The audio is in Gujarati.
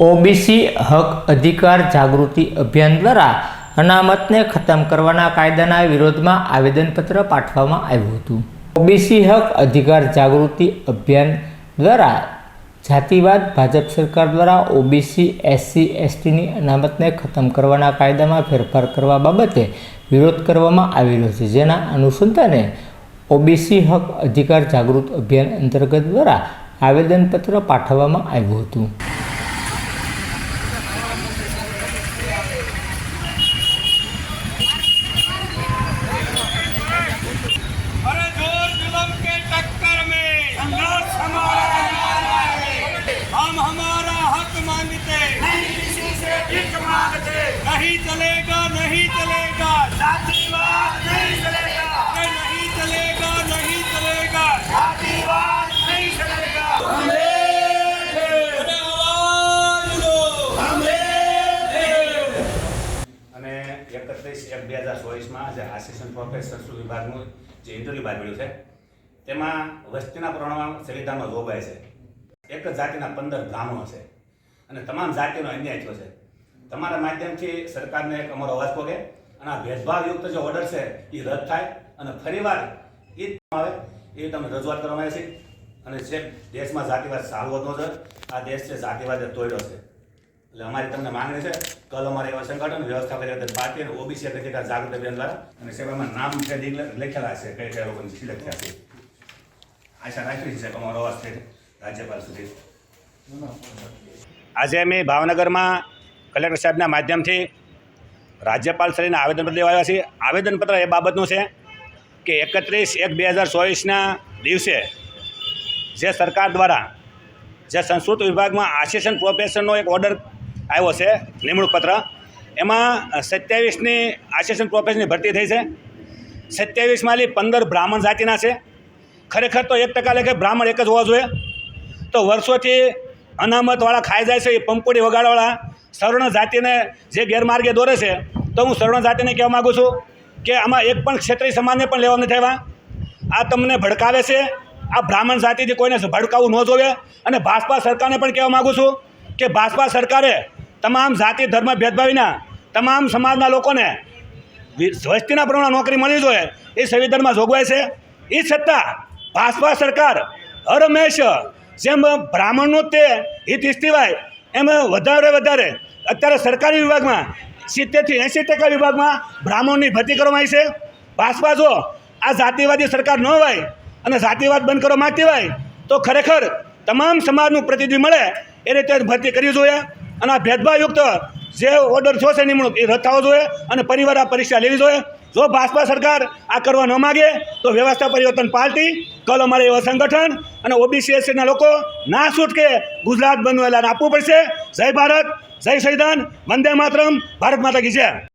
ઓબીસી હક અધિકાર જાગૃતિ અભિયાન દ્વારા અનામતને ખતમ કરવાના કાયદાના વિરોધમાં આવેદનપત્ર પાઠવવામાં આવ્યું હતું. ઓબીસી હક અધિકાર જાગૃતિ અભિયાન દ્વારા જાતિવાદ, ભાજપ સરકાર દ્વારા ઓબીસી, એસસી, એસટીની અનામતને ખતમ કરવાના કાયદામાં ફેરફાર કરવા બાબતે વિરોધ કરવામાં આવી રહ્યો છે. જેના અનુસંધાને ઓબીસી હક અધિકાર જાગૃત અભિયાન અંતર્ગત દ્વારા આવેદનપત્ર પાઠવવામાં આવ્યું હતું. नहीं चलेगा नहीं चलेगा जातिवाद नहीं चलेगा अरे नहीं चलेगा नहीं चलेगा जातिवाद नहीं चलेगा अरे आवाज लो અને એકત્રીસ એક બે હજાર ચોવીસમાં જે આસિસ્ટન્ટ પ્રોફેસર વિભાગનું જે ઇન્ટરવ્યુ બહાર પડ્યું છે તેમાં વસ્તીના પ્રમાણમાં સંવિધાનમાં જોગવાઈ છે એક જ જાતિના પંદર બ્રાહ્મણો છે અને તમામ જાતિનો અન્યાય થયો છે તમારા માધ્યમથી સરકારને એક અમારો અવાજ પગે અને આ ભેદભાવયુક્ત જે ઓર્ડર છે એ રદ થાય અને ફરીવાર એ આવે એ તમે રજૂઆત કરવામાં આવે છે. અને જે દેશમાં જાતિવાદ સારવો ન જોઈએ આ દેશ છે જાતિવાદે તોડ્યો છે. એટલે અમારી તમને માંગણી છે કલ અમારે એવા સંગઠન વ્યવસ્થા કરી પાર્ટી અને ઓબીસી અધિકાર જાગૃત અભિયાન દ્વારા અને સેવામાં નામ છે લખેલા છે કઈ કઈ લોકોને શી લખ્યા છે. આશા રાખી છે અમારો અવાજ છે રાજ્યપાલ સુધી. આજે અમે ભાવનગરમાં કલેક્ટર સાહેબના માધ્યમથી રાજ્યપાલ શ્રીને આવેદનપત્ર લેવાયા છીએ આવેદનપત્ર એ બાબતનું છે કે એકત્રીસ એક બે હજાર ચોવીસના દિવસે જે સરકાર દ્વારા જે સંસ્કૃત વિભાગમાં આસિસ્ટન્ટ પ્રોફેસરનો એક ઓર્ડર આવ્યો છે, નિમણૂક પત્ર, એમાં સત્યાવીસની આસિસ્ટન્ટ પ્રોફેસરની ભરતી થઈ છે. સત્યાવીસમાંથી પંદર બ્રાહ્મણ જાતિના છે. ખરેખર તો એક ટકા લેખે બ્રાહ્મણ એક જ હોવા જોઈએ. તો વર્ષોથી અનામતવાળા ખાઈ જાય છે, એ પંપોડી વગાડવાળા સવર્ણ જાતિને જે ગેરમાર્ગે દોરે છે, તો હું સવર્ણ જાતિને કહેવા માગું છું કે આમાં એક પણ ક્ષેત્રીય સમાજને પણ લેવા નથી આવ્યા. આ તમને ભડકાવે છે, આ બ્રાહ્મણ જાતિથી કોઈને ભડકાવું ન જોવે. અને ભાજપા સરકારને પણ કહેવા માગું છું કે ભાજપા સરકારે તમામ જાતિ, ધર્મ ભેદભાવીના તમામ સમાજના લોકોને વસ્તીના પ્રમાણે નોકરી મળવી જોઈએ, એ સંવિધાનમાં જોગવાઈ છે. એ છતાં ભાજપા સરકાર હર હંમેશ જેમ બ્રાહ્મણનું તે હિત સિવાય એમ વધારે વધારે અત્યારે સરકારી વિભાગમાં સિત્તેરથી એંસી ટકા વિભાગમાં બ્રાહ્મણની ભરતી કરવામાં આવી છે. ભાજપા જો આ જાતિવાદી સરકાર ન હોય અને જાતિવાદ બંધ કરવા માંગતી હોય, તો ખરેખર તમામ સમાજનું પ્રતિનિધિ મળે એ રીતે ભરતી કરવી જોઈએ અને આ ભેદભાવયુક્ત જે ઓર્ડર થયો છે નિમણૂક એ રદ થવો જોઈએ અને પરિવાર આ પરીક્ષા લેવી જોઈએ. જો ભાજપા સરકાર આ કરવા ન માગે, તો વ્યવસ્થા પરિવર્તન પાર્ટી કલ અમારે એવા સંગઠન અને ઓબીસી એસસીના લોકો ના છૂટકે ગુજરાત બંધનું એલાન આપવું પડશે. જય ભારત. જય સૈદાન વંદે માતરમ ભારત માતા કી જય.